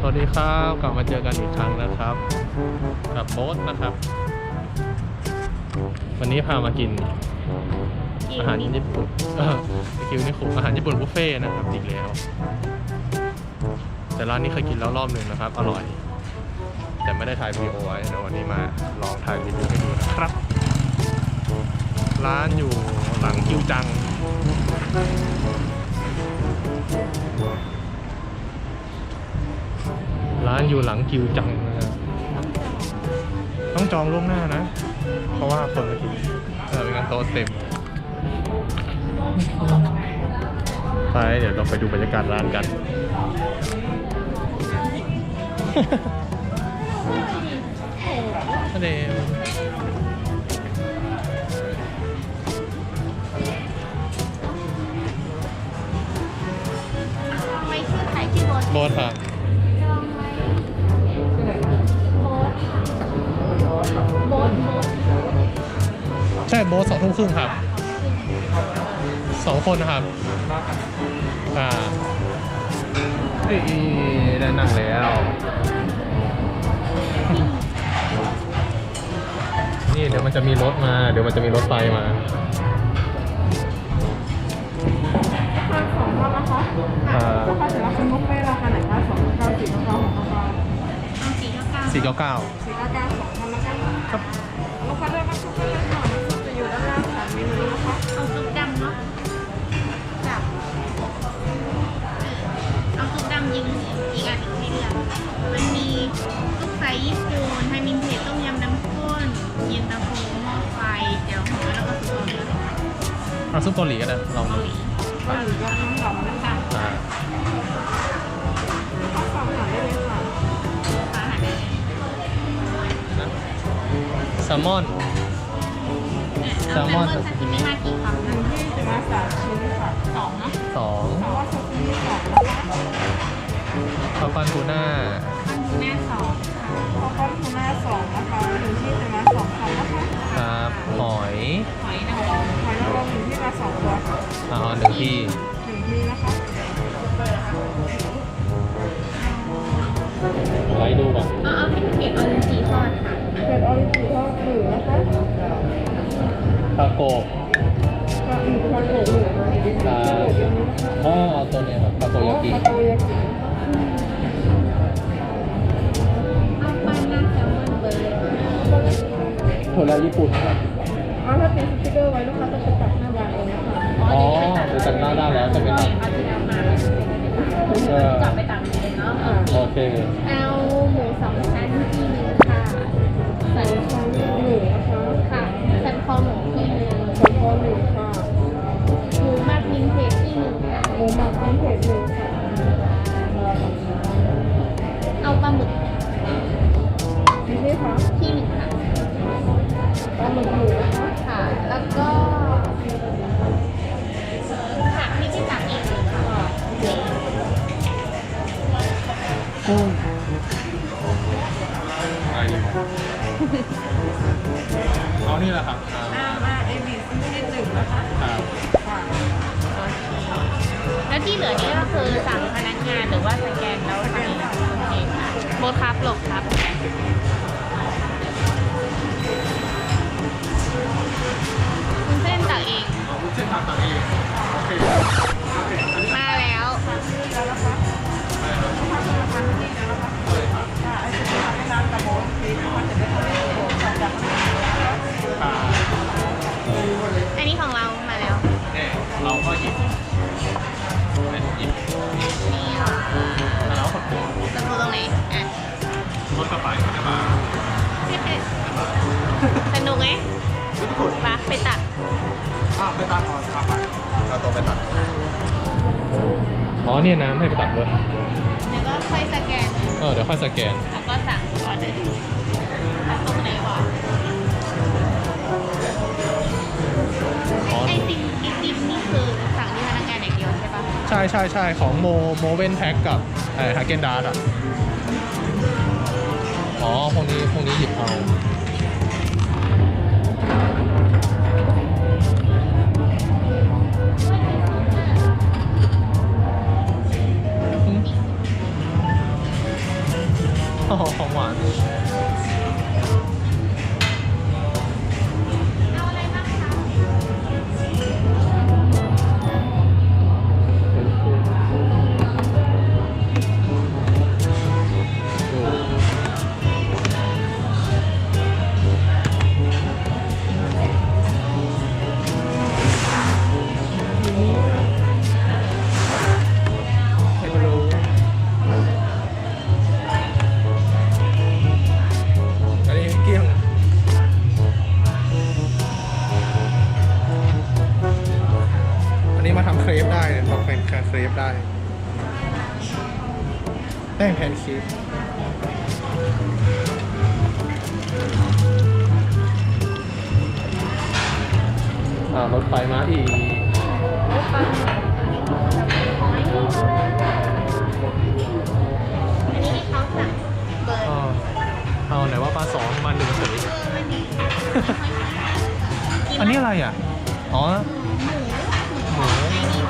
สวัสดีครับกลับมาเจอกันอีกครั้งนะครับ กับโบ๊ทนะครับ วันนี้พามากิน อาหารญี่ปุ่นเออไปกินนี่คุอาหารญี่ปุ่นบุฟเฟ่นะครับอีกแล้ว แต่ร้านนี้เคยกินแล้วรอบหนึ่งนะครับ อร่อย แต่ไม่ได้ถ่ายวีดีโอไว้เดี๋ยววันนี้มาลองถ่ายรีวิวให้ดูนะครับ ร้านอยู่หลังคิวจัง ร้านอยู่หลังคิวจังนะครับต้องจองล่วงหน้านะ เพราะว่าคนมากินเออเป็นงานโต๊ะเต็ม ไปเดี๋ยวเราไปดูบรรยากาศร้านกันเดมไม่ชื่อไทยชื่อโบสโบสค่ะ ใช่โบสสองทุ่มครึ่งครับสองคนนะครับอ่าเอ้ยได้นั่งแล้ว นี่เดี๋ยวมันจะมีรถมา เดี๋ยวมันจะมีรถไฟมา ทานสองท่านนะคะอ่าลูกค้าจะรับเป็นบุฟเฟ่ต์ราคาไหนคะสองเก้าสี่เก้าเก้าหกเก้าเก้าเอาสีเก้าเก้าสี่เก้าเก้าสี่เก้าเก้าสองท่านนะคะลูกค้าเลือกมาชุดกันเลยค่ะชุดจะอยู่ เมนูนะคะเอาซุปดำเนาะจับเอาซุปดำยิงอีกอันหนึ่งให้เลือกมันมีซุปไซส์ญี่ปุ่นไทมินเผ็ดต้มยำน้ำข้นเย็นตาโฟหม้อไฟเจียวหัวแล้วก็ซุปเกาหลีเอาซุปเกาหลีก็ได้ลองเกาดูหลีก็หรือว่าน้ำดำนะคะอ่าข้าวสองหาได้เลยค่ะอาหารได้เลยนะแซลมอนเนี่ย แซเอาลแซลมมออนนซาซิมิมากี่คำหนึ่งที่จะมาสามชิ้นค่ะสองเนาะสองเพราะว่าชุดนี้สองนะคะข้าวปั้นทูน่าขั้นทูน่าสองค่ะพอก้อนทูน่าสองนะคะหนึ่งที่จะมาสองคำนะคะครับหอยหอยนางรมหอยนางรมหนึ่งที่มาสองตัวค่ะอ่าเอาหนึ่งที่หนึ่งที่นะคะไว้ดูก่อนเอาเอาเป็นเผ็ดออเรนจีทอดค่ะเป็นออริจินอล หนึ่งนะคะตะโกบก็อีกคนหนึ่งหนึ่งนะคะอ๋อตัวเนี้ยครับตะโกยากิโตยากิเอาปลาน้าแซลมอนเบอร์เลยโทราญี่ปุ่นครับอ๋อถ้าติดสติ๊กเกอร์ไว้ลูกค้าต้องไปตัดหน้าบานเองนะคะอ๋อดูจากหน้าได้แล้วจะเป็นก็เขาที่แล้วมาจับไปต่างประเทศเนาะโอเค เอา หนึ่งค่ะหมูหมักมินเทจที่หนึ่งค่ะหมูหมักเป็นเพจหนึ่งค่ะะคะอ่าอันนี้ของเรามาแล้ว เนี่ยเราก็หยิบไม่หยิบนี่แล้วกดปุ่มจะพูดตรงไหนอะรถกระบะกระบะสนุกไหมทุกคนปะไปตัก อ้าวไปตัดก่อนครับไปเอาตัวไปตัดอ๋อเนี่ยน้ำให้ไปตัดด้วยแล้วก็ค่อยสแกน เออเดี๋ยวค่อยสแกน แล้วก็สั่งออเดอร์ตักตรงไหนวะอ๋อไอติมไอติมนี่คือสั่งที่พนักงานอย่างเดียวใช่ปะใช่ใช่ใช่ของโมโมเวนแพ็กกับไอ้ฮาเกนดาร์ดอะ อ๋อพวกนี้พวกนี้หยิบเอา อ๋อขารถไฟมาอีกอันนี้ให้เขาสั่งเบอร์อ่าเอาไหนว่าปลาสองมาหนึ่งเฉยเออมันดีกิอันนี้อะไรอะ อ๋อหมูหมูไอ้นี่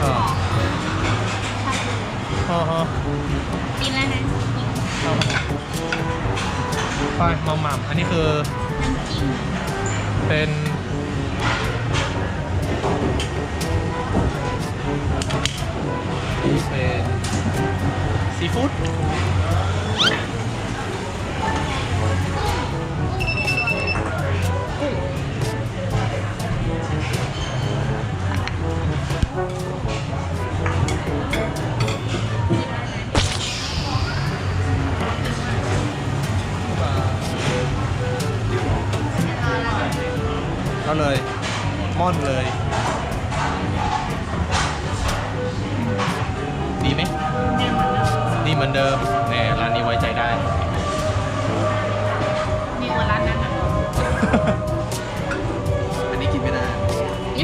เออชาบูฮะฮะกินแล้วนะกินไปมัมมัมอันนี้คือน้ำจิ้มเป็น เป็นซีฟู้ด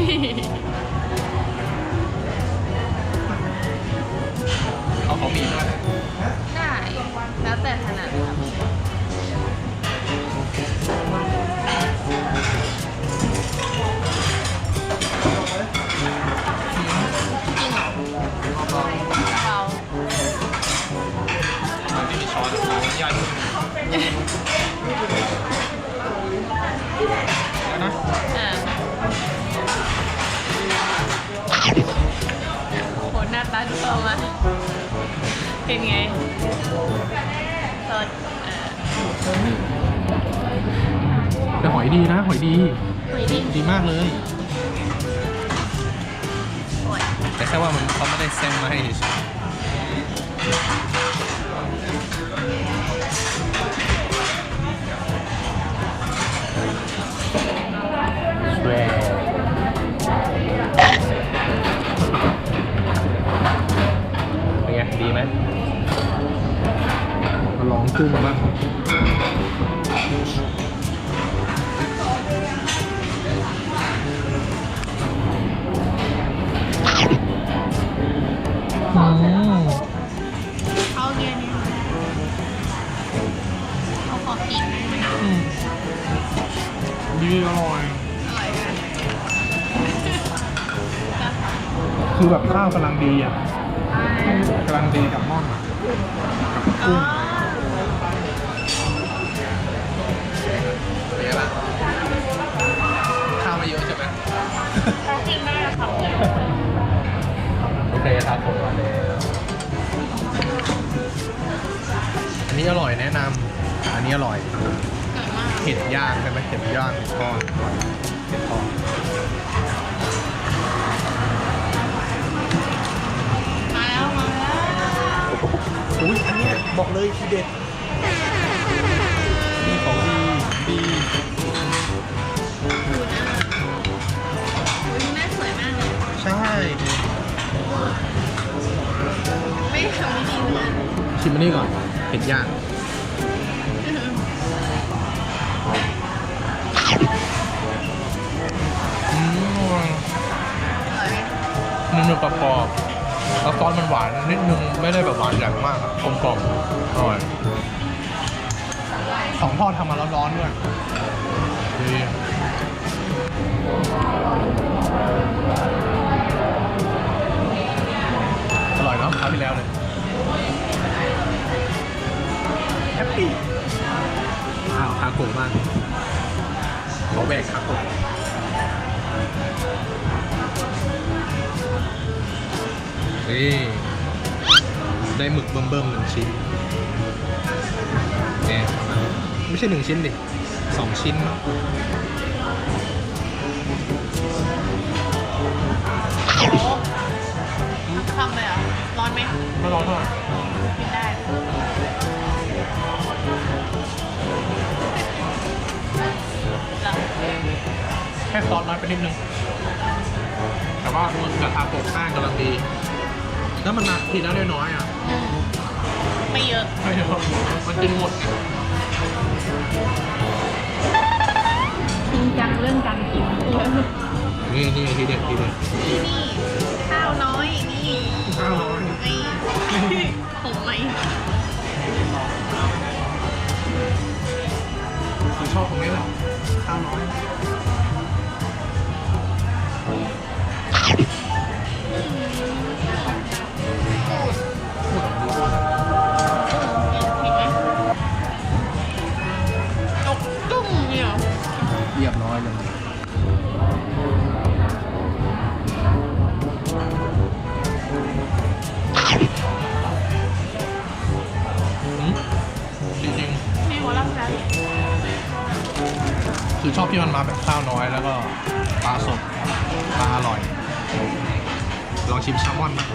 เอาของมีด้วย ได้ แล้วแต่ถนัดครับจริงเหรอเบา มันไม่มีช้อนช้อนใหญ่ โหหน้าตาดูออกมา เป็นไงสดอ่าแต่หอยดีนะหอยดี หอยดิดีมากเลยโอ้ยแต่แค่ว่ามันเขาไม่ได้เซ็นมาให้เฉย ดีไหมมาลองกุ้งบ้างอืมเขาเกียร์นี้เขาขอกินได้ไหมอืมดีอร่อยอร่อยไหมคือแบบข้าวกำลังดีอะอ่ากำ ลังดีกับม่อนอะกับอ๋อกุ้งเป็นไงบ้างข้าวไม่เยอะใช่ไหมเขากินได้ค่ะโอเคครับผมมาแล้วอันนี้อร่อยแนะนำอันนี้อร่อยเห็ดย่างใช่ไหมเห็ดย่างเห็ดทอดเห็ดทอด อุ้ยอันเนี้ยบอกเลยทีเด็ดนี่ของดีดีดูนะดูแม่สวยมากเลยใช่ไม่ทำไม่ดีเลยชิมอันนี้ก่อนเห็ดย่างอืมอร่อยไหมมันมีกรอบๆ แล้วซอสมันหวานนิดนึงไม่ได้แบบหวานอย่างมากอะกลมกล่อมอร่อยของทอดทำมาร้อนๆด้วยดีอร่อยเนาะคราวที่แล้วเลยอ้าวทาโกะมากขอแบกทาโกะ นี่ได้หมึกเบิ่มๆหนึ่งชิ้นเนี่ยไม่ใช่หนึ่งชิ้นดิสองชิ้นมั้งคำเลยเหรอร้อนไหมไม่ร้อนเท่าไหร่กินได้ แค่ซอสน้อยไปนิดนึง แต่ว่าหมึกกับทาโกะแป้งกำลังดี แล้วมันมาทีละน้อยๆอะไม่เยอะไม่เยอะมันกินหมดจริงจังเรื่องการกินนี่นี่ทีเด็ดทีเด็ดนี่นี่ข้าวน้อยนี่ข้าวน้อยไอ้ผมไหมคือชอบตรงนี้แหละข้าวน้อย ชอบที่มันมาแบบข้าวน้อยแล้วก็ปลาสดปลาอร่อย ลองชิมแซลมอนนะ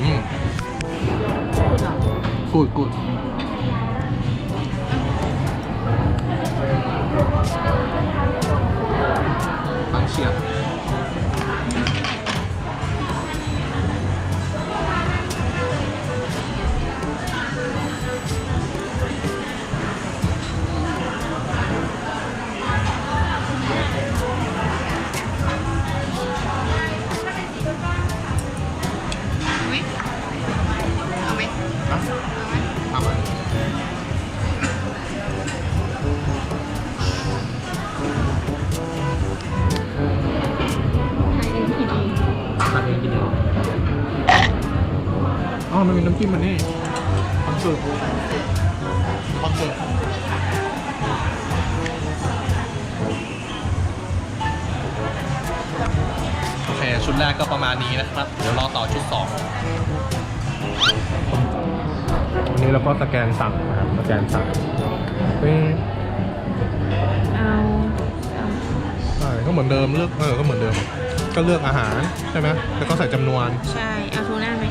อืมกูดกูดำจิ้มมันนี่คอนเสิร์ตคอนเสิร์ตโอเค ชุดแรกก็ประมาณนี้นะครับ เดี๋ยวรอต่อชุดสองวันนี้เราก็สแกนสั่งนะครับ สแกนสั่งเป็นเอาเอาใช่ก็เหมือนเดิมเลือกเออก็เหมือนเดิม ก็เลือกอาหารใช่ไหมแล้วก็ใส่จำนวน ใช่ เอาทูน่าไหม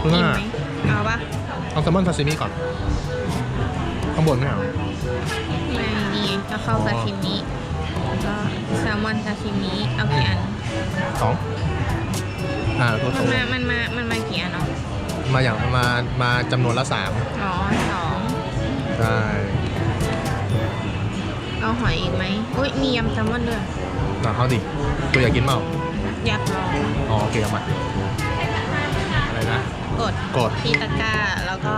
ทูน่ากินไหมเอาปะเอาแซลมอนซาซิมิก่อนข้างบนไม่เอาไม่นี่ไงก็เข้าซาชิมิแล้วก็แซลมอนซาชิมิเอากี่อันสองอ่าตัวมัสอนงมามันมามันมากี่อันเนาะมาอย่างมามาจำนวนละสามอ๋อสองใช่เอาหอยอีกไหมอุ้ยมียำแซลมอนด้วยน่าเขาดิตัวอยากกินเปล่าอยากลองอ๋อโอเคเอามาอะไรนะ กดกด ที่ตะกร้าแล้วก็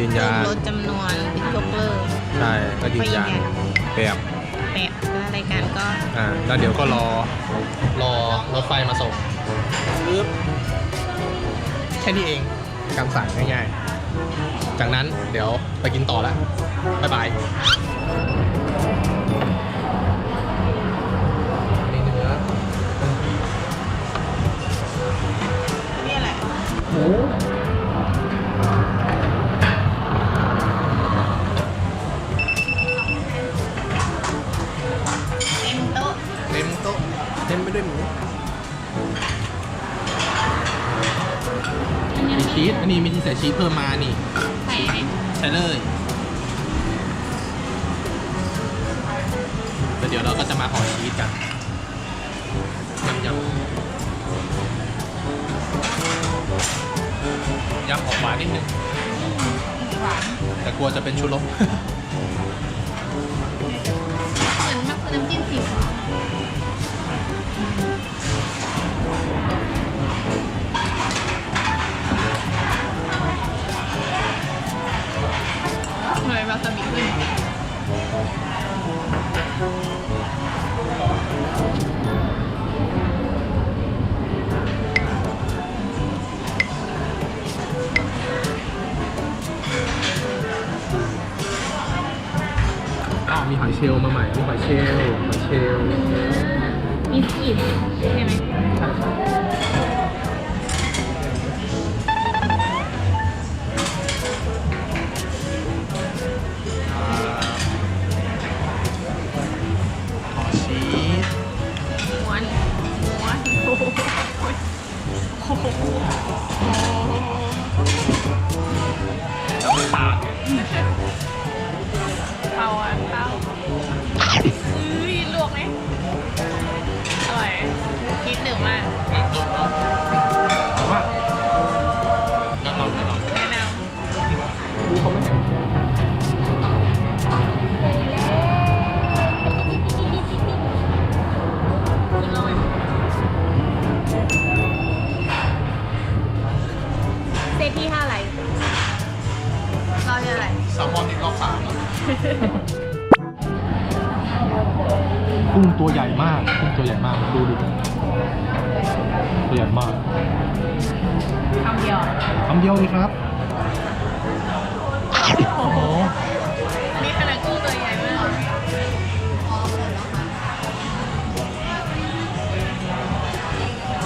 ยืนยัน ลดจำนวนยกเลิกใช่ก็ยืนยันก็ยืนยันแบบแปะแล้วรายการก็อ่าแล้วเดี๋ยวก็รอรอรถไฟมาส่งปึ๊บแค่นี้เองคำสั่งง่ายๆ จากนั้นเดี๋ยวไปกินต่อแล้วบ๊ายบายนี่เนื้อนี่แหละหมู ต็มไปด้วยหมูมีชีสอันนี้มีที่ใส่ชีสเพิ่มมานี่ ใส่ไหมใช่เลยแล้วเดี๋ยวเราก็จะมาห่อชีสกันยำยำยำออกหวานนิดนึงหวานแต่กลัวจะเป็นชูรสเหมือนมะเขือน้ำจิ้มซีฟู้ด 嗯好的好米海鲜我们买米海鲜 คำเดียวคำเดียวเลยครับ โอ้โหนี่ขนาดกุ้งตัวใหญ่มาก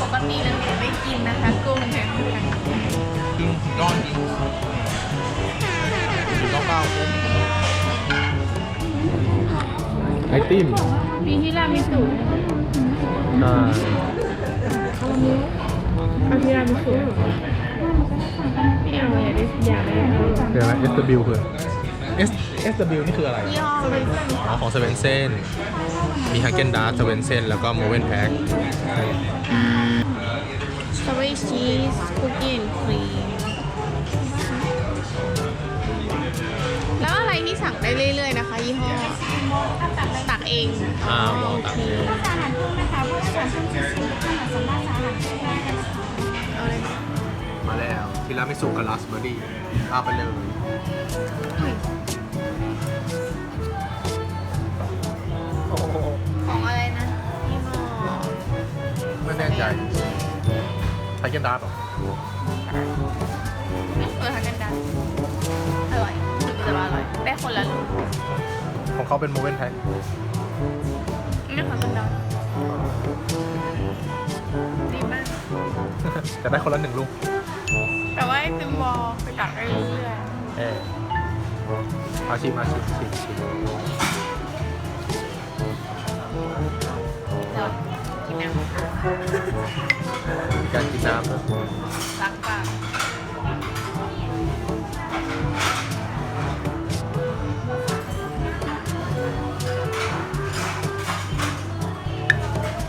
ปกติเราไม่กินนะคะกุ้งแข็งจริงสุดยอดจริงสุดยอดเปล่าไอติมปีที่แล้วมีสูตรอ่า เอาที่ร้านมีสูตรไม่เอาอยากได้อยากได้คืออะไร SW คือ S SW นี่คืออะไรยี่ห้อเลยอ๋อของเซเว่นเซนมีฮักเกนดาร์เซเว่นเซนแล้วก็โมเวนแพ็คสตรอเบอรี่ชีสคุกกี้ครีมแล้วอะไรที่สั่งได้เรื่อยๆนะคะ ยี่ห้อตักเองอ่าหมอตักเองอาหารกุ้งนะคะพวกอาหารช่วงเช้าๆถ้าสามารถสั่งอาหารกุ้งได้นะคะ เอาเลยมาแล้วทีรามิสุกับราสเบอร์รี่เอาไปเลยอุ้ยโอ้โหของอะไรนะยี่ห้อไม่แน่ใจฮักเกนดาร์หรอเออทากันดันอร่อยรู้สึกจะว่าอร่อย ได้คนละลูกของเขาเป็นโมเวนแพ็คนี่ค่ะกันดัน จะได้คนละหนึ่งลูก แต่ว่าไอติมวอลไปตักได้เรื่อยเออเอาชิมมาชิมชิมชิมๆเรากินน้มีการกินน้ำนะำล้างปาก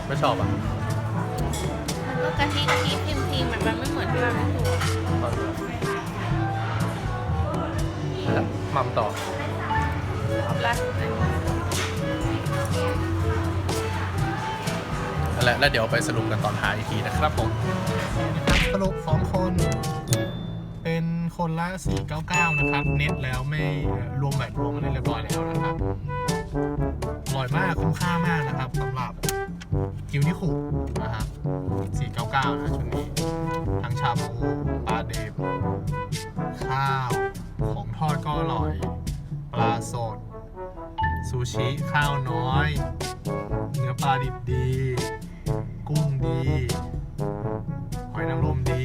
ไม่ชอบอะมัน ก็กะทิกะทิพิมพิมมันมันไม่เหมือนที่เราไม่ถูกแล้วมัมต่อรัดนั่นแหละแล้วเดี๋ยวไปสรุปกันตอนท้ายอีกทีนะครับผม สรุปสองคน เป็นคนละ 499 นะครับ เน็ตแล้วไม่เอ่อรวมแบตรวมอะไรเรียบร้อยแล้วนะครับอร่อยมากคุ้มค่ามากนะครับสำหรับ กิวนิคุนะครับ499 นะชุดนี้ ทั้งชาบูปลาเดบข้าว ของทอดก็อร่อย ปลาสด ซูชิ ข้าวน้อย เนื้อปลาดิบดี กุ้งดีหอยนางรมดี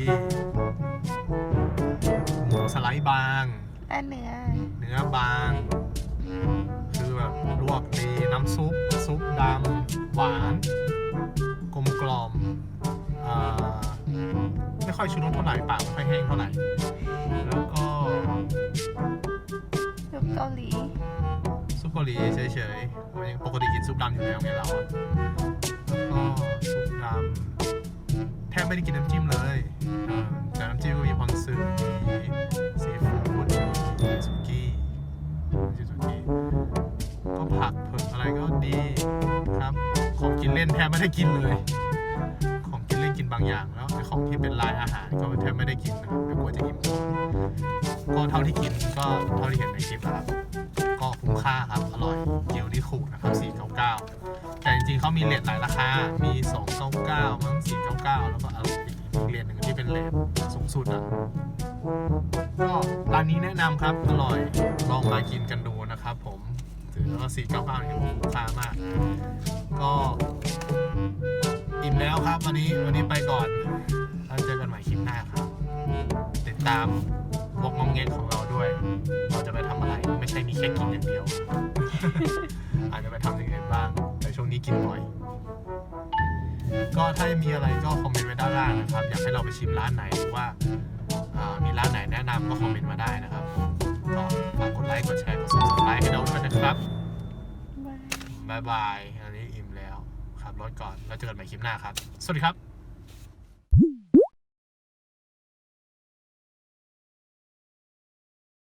หมูสไลด์บางและเนื้อ เนื้อบาง คือแบบลวกดี น้ำซุปซุปดำ หวานกลมกล่อมอ่าไม่ค่อยชุรสเท่าไหร่ปากไม่ค่อยแห้งเท่าไหร่ แล้วก็ซุปเกาหลีซุปเกาหลีเฉยๆเรายังปกติกินซุปดำอยู่แล้วไงเราอะแล้วก็ซุปดำแทบไม่ได้กินน้ำจิ้มเลย บไม่ได้กินเลย ของกินเล่นกินบางอย่างแล้วของที่เป็นลายอาหารก็แทบไม่ได้กินนะครับเดี๋ยวกลัวจะอิ่มท้องก็เท่าที่กินก็เท่าที่เห็นในคลิปนะครับ ก็คุ้มค่าครับ อร่อยเกี๊ยวนิคุนะครับ 499 แต่จริงๆเขามีเลทหลายราคา มี 299 มั้ง 499 แล้วก็เอาอีกอีกเลทหนึ่งที่เป็นเลทสูงสุดอะก็ร้านนี้แนะนำครับ อร่อยลองมากินกันดูนะครับผมถือว่าสี่เก้าเก้านี่คุ้มค่ามาก ครับ วันนี้วันนี้ไปก่อนแล้วเจอกันใหม่คลิปหน้าครับ ติดตามวกมองเงงของเราด้วย เราจะไปทำอะไร ไม่ใช่มีแค่กินอย่างเดียว อาจจะไปทำอย่างอื่นบ้าง แต่ช่วงนี้กินบ่อย ก็ถ้ามีอะไรก็คอมเมนต์ไว้ด้านล่างนะครับ อยากให้เราไปชิมร้านไหนหรือว่าอ่ามีร้านไหนแนะนำก็คอมเมนต์มาได้นะครับก็ฝากกดไลค์กดแชร์กด subscribe ให้เราด้วยนะครับบายบาย รถก่อน แล้วเจอกันใหม่คลิปหน้าครับ สวัสดีครับ